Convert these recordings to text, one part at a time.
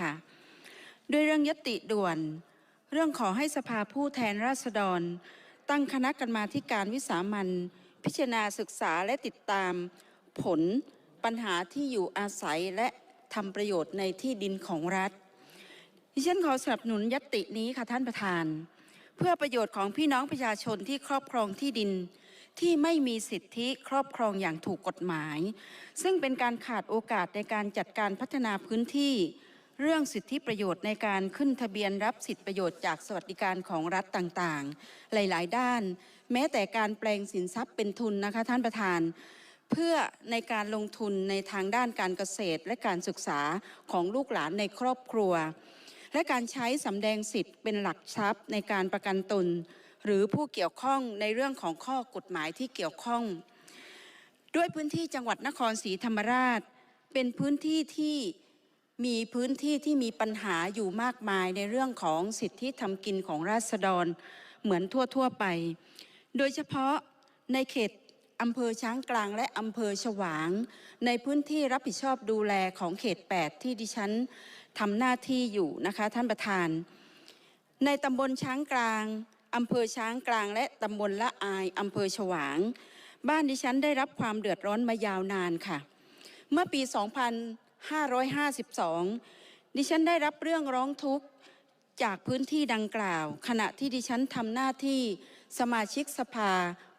ค่ะด้วยเรื่องยติด่วน เรื่องขอให้สภาผู้แทนราษฎร ตั้งคณะกรรมาธิการวิสามันพิจารณาศึกษาและติดตาม ผลปัญหาที่อยู่อาศัยและทำประโยชน์ในที่ดินของรัฐ ดิฉันขอสนับสนุนยตินี้ค่ะท่านประธาน เพื่อประโยชน์ของพี่น้องประชาชนที่ครอบครองที่ดินที่ไม่มีสิทธิครอบครองอย่างถูกกฎหมาย ซึ่งเป็นการขาดโอกาสในการจัดการพัฒนาพื้นที่ เรื่องสิทธิประโยชน์ในการขึ้นทะเบียนรับสิทธิประโยชน์จากสวัสดิการของรัฐต่างๆ หลาย ๆ ด้าน แม้แต่การแปลงสินทรัพย์เป็นทุนนะคะท่านประธาน เพื่อในการลงทุนในทางด้านการเกษตรและการศึกษาของลูกหลานในครอบครัว และการใช้สำแดงสิทธิ์เป็นหลักทรัพย์ในการประกันตน หรือผู้เกี่ยวข้องในเรื่องของข้อกฎหมายที่เกี่ยวข้อง ด้วยพื้นที่จังหวัดนครศรีธรรมราช เป็นพื้นที่ที่ มีพื้นที่ที่มีปัญหาอยู่มากมายในเรื่องของสิทธิทำกินของราษฎรเหมือนทั่วๆไป โดยเฉพาะในเขตอำเภอช้างกลางและอำเภอฉวาง ในพื้นที่รับผิดชอบดูแลของเขต 8 ที่ดิฉันทำหน้าที่อยู่นะคะท่านประธาน ในตำบลช้างกลางอำเภอช้างกลาง และตำบลละอายอำเภอฉวาง บ้านดิฉันได้รับความเดือดร้อนมายาวนานค่ะ เมื่อปี 2552 ดิฉันได้รับเรื่องร้องทุกข์จากพื้นที่ดังกล่าว ขณะที่ดิฉันทำหน้าที่สมาชิกสภา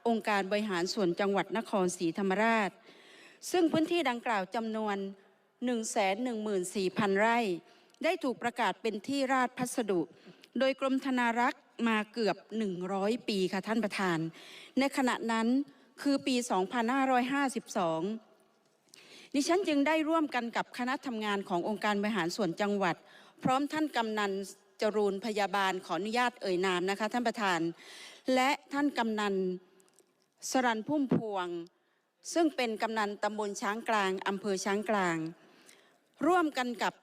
องค์การบริหารส่วนจังหวัดนครศรีธรรมราช ซึ่งพื้นที่ดังกล่าวจำนวน 114,000 ไร่ ได้ถูกประกาศเป็นที่ราชพัสดุ โดยกรมธนารักษ์มาเกือบ 100 ปีค่ะท่านประธาน ในขณะนั้นคือปี 2552 ดิฉันจึงได้ร่วมกันกับคณะทำงานขององค์การบริหารส่วนจังหวัด พร้อมท่านกำนันจรูนพยาบาลขออนุญาตเอ่ยนามนะคะ ท่านประธาน และท่านกำนันสรันพุ่มพวง ซึ่งเป็นกำนันตำบลช้างกลางอำเภอช้างกลาง ร่วมกันกับ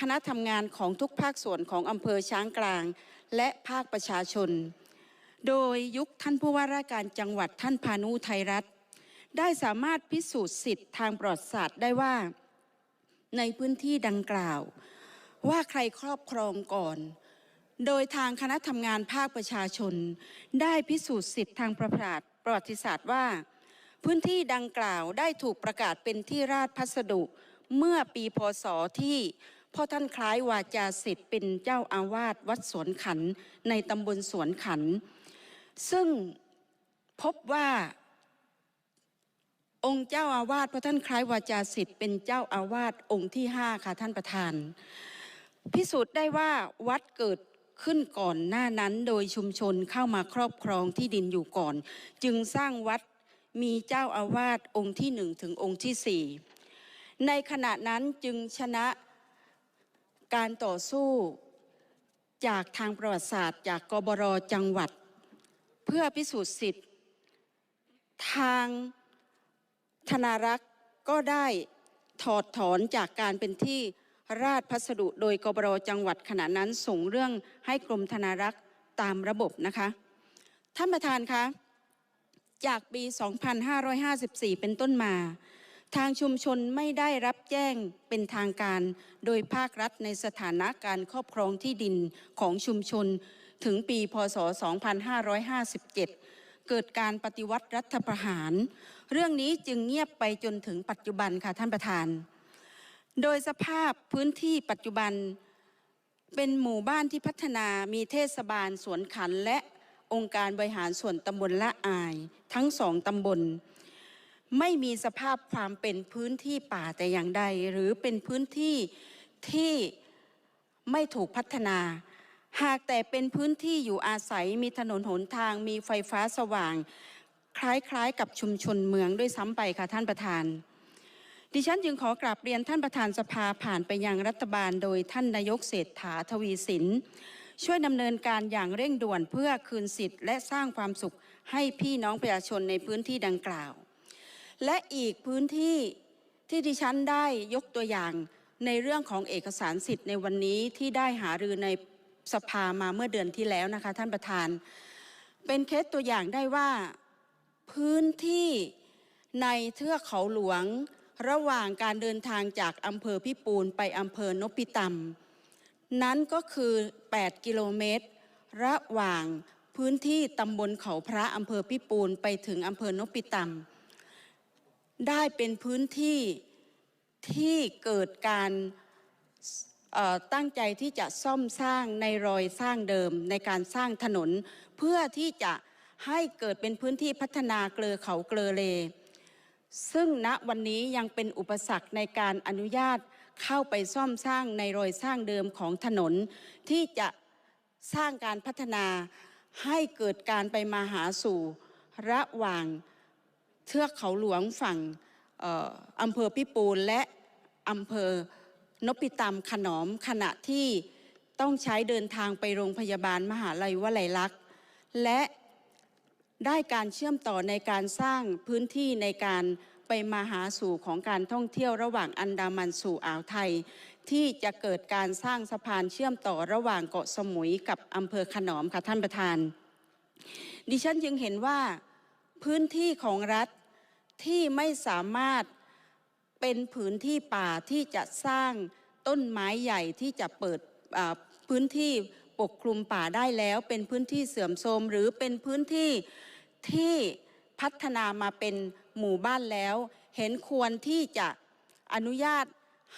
คณะทำงานของทุกภาคส่วนของอำเภอช้างกลาง และภาคประชาชน โดยยุคท่านผู้ว่าราชการจังหวัดท่านพานุไทยรัฐ ได้สามารถพิสูจน์สิทธิ์ทางประวัติศาสตร์ได้ว่า ในพื้นที่ดังกล่าว ว่าใครครอบครองก่อน โดยทางคณะทำงานภาคประชาชน ได้พิสูจน์สิทธิ์ทางประวัติประวัติศาสตร์ว่า พื้นที่ดังกล่าวได้ถูกประกาศเป็นที่ราชพัสดุเมื่อปีพศที่พ่อท่านคล้ายวาจาสิทธิ์เป็นเจ้าอาวาสวัดสวนขันในตำบลสวนขัน ซึ่งพบว่า องค์เจ้าอาวาสพระท่านคล้ายวาจาสิทธิ์เป็นเจ้าอาวาสองค์ที่ห้าค่ะท่านประธาน พิสูจน์ได้ว่าวัดเกิดขึ้นก่อนหน้านั้นโดยชุมชนเข้ามาครอบครองที่ดินอยู่ก่อน จึงสร้างวัดมีเจ้าอาวาสองค์ที่หนึ่งถึงองค์ที่สี่ในขณะนั้นจึงชนะการต่อสู้จากทางประวัติศาสตร์ จากกบรจังหวัด เพื่อพิสูจน์สิทธิ์ ทาง ธนารักษ์ก็ได้ถอดถอนจากการเป็นที่ราชพัสดุโดยกบรจังหวัดขณะนั้นส่งเรื่องให้กรมธนารักษ์ตามระบบนะคะท่านประธานคะจากปี 2554 เป็นต้นมา ทางชุมชนไม่ได้รับแจ้งเป็นทางการ โดยภาครัฐในสถานะการครอบครองที่ดินของชุมชนถึงปี พศ 2557 เกิดการปฏิวัติรัฐประหาร เรื่องนี้จึงเงียบไปจนถึงปัจจุบันค่ะท่านประธาน โดยสภาพพื้นที่ปัจจุบันเป็นหมู่บ้านที่พัฒนามีเทศบาลสวนขันและองค์การบริหารส่วนตำบลละอาย ทั้งสองตำบล ไม่มีสภาพความเป็นพื้นที่ป่าแต่อย่างใด หรือเป็นพื้นที่ที่ไม่ถูกพัฒนา หากแต่เป็นพื้นที่อยู่อาศัยมีถนนหนทางมีไฟฟ้าสว่าง คล้ายๆ กับชุมชนเมืองด้วยซ้ำไปค่ะท่านประธาน ดิฉันจึงขอกราบเรียนท่านประธานสภาผ่านไปยังรัฐบาล โดยท่านนายกเศรษฐาทวีสินช่วยดำเนินการอย่างเร่งด่วนเพื่อคืนสิทธิ์และสร้างความสุขให้พี่น้องประชาชนในพื้นที่ดังกล่าว และอีกพื้นที่ที่ดิฉันได้ยกตัวอย่างในเรื่องของเอกสารสิทธิ์ในวันนี้ที่ได้หารือใน สภามาเมื่อเดือนที่แล้วนะคะ ท่านประธาน เป็นเคสตัวอย่างได้ว่าพื้นที่ในเทือกเขาหลวง ระหว่างการเดินทางจากอำเภอพิปูนไปอำเภอนพิตนั้นก็คือ 8 กิโลเมตร ระหว่างพื้นที่ตำบลเขาพระอำเภอพิปูนไปถึงอำเภอนพิตำได้เป็นพื้นที่ที่เกิดการ ตั้งใจที่จะซ่อมสร้างในรอยสร้างเดิมในการสร้างถนน เพื่อที่จะให้เกิดเป็นพื้นที่พัฒนาเกลือเขาเกลือเล ซึ่งณวันนี้ยังเป็นอุปสรรคในการอนุญาตเข้าไปซ่อมสร้างในรอยสร้างเดิมของถนน ที่จะสร้างการพัฒนาให้เกิดการไปมาหาสู่ ระหว่างเทือกเขาหลวงฝั่งอำเภอพิปูนและอำเภอ นพิตำขนอมขณะที่ต้องใช้เดินทางไปโรงพยาบาลมหาลัยวลัยลักษณ์ และได้การเชื่อมต่อในการสร้างพื้นที่ในการไปมาหาสู่ของการท่องเที่ยวระหว่างอันดามันสู่อ่าวไทย ที่จะเกิดการสร้างสะพานเชื่อมต่อระหว่างเกาะสมุยกับอำเภอขนอมค่ะท่านประธาน ดิฉันจึงเห็นว่าพื้นที่ของรัฐที่ไม่สามารถ เป็นพื้นที่ป่าที่จะสร้างต้นไม้ใหญ่ที่จะเปิดพื้นที่ปกคลุมป่าได้แล้ว เป็นพื้นที่เสื่อมโทรมหรือเป็นพื้นที่ที่พัฒนามาเป็นหมู่บ้านแล้ว เห็นควรที่จะอนุญาต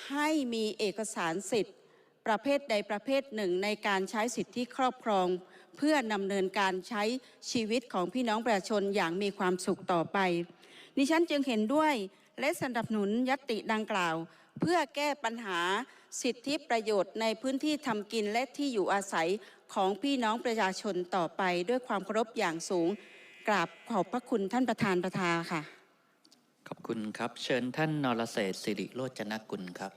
ให้มีเอกสารสิทธิ์ ประเภทใดประเภทหนึ่งในการใช้สิทธิครอบครอง เพื่อนำเนินการใช้ชีวิตของพี่น้องประชาชนอย่างมีความสุขต่อไป ดิฉันจึงเห็นด้วย และสนับสนุนยตติดังกล่าว เพื่อแก้ปัญหาสิทธิประโยชน์ในพื้นที่ทำกินและที่อยู่อาศัยของพี่น้องประชาชนต่อไปด้วยความเคารพอย่างสูง กราบขอบพระคุณท่านประธานประธาค่ะ ขอบคุณครับ เชิญท่านนรเศรษฐ์สิริโรจนกุลครับ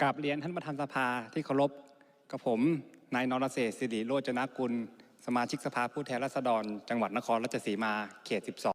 กราบเรียนท่านประธานสภาที่เคารพกับผมนายนรเศรษฐ์สิริโรจนกุล สมาชิกสภาผู้แทนราษฎร จังหวัดนครราชสีมาเขต 12